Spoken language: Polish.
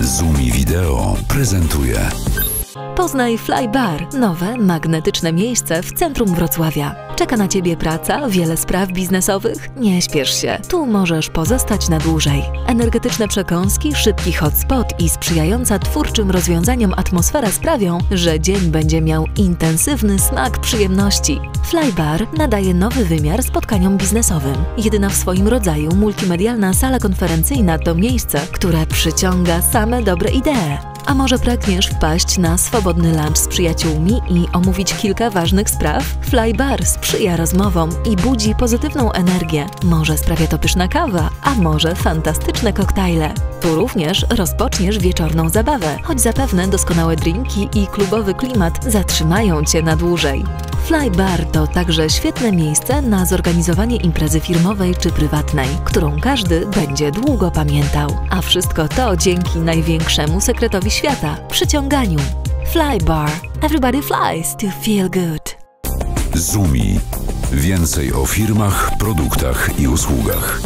Zumi Wideo prezentuje. Poznaj Fly Bar, nowe, magnetyczne miejsce w centrum Wrocławia. Czeka na Ciebie praca, wiele spraw biznesowych? Nie śpiesz się, tu możesz pozostać na dłużej. Energetyczne przekąski, szybki hotspot i sprzyjająca twórczym rozwiązaniom atmosfera sprawią, że dzień będzie miał intensywny smak przyjemności. Fly Bar nadaje nowy wymiar spotkaniom biznesowym. Jedyna w swoim rodzaju multimedialna sala konferencyjna to miejsce, które przyciąga same dobre idee. A może pragniesz wpaść na swobodny lunch z przyjaciółmi i omówić kilka ważnych spraw? Fly Bar sprzyja rozmowom i budzi pozytywną energię. Może sprawia to pyszna kawa, a może fantastyczne koktajle. Tu również rozpoczniesz wieczorną zabawę, choć zapewne doskonałe drinki i klubowy klimat zatrzymają Cię na dłużej. Fly Bar to także świetne miejsce na zorganizowanie imprezy firmowej czy prywatnej, którą każdy będzie długo pamiętał. A wszystko to dzięki największemu sekretowi świata przyciąganiu. Fly Bar. Everybody flies to feel good. Zumi. Więcej o firmach, produktach i usługach.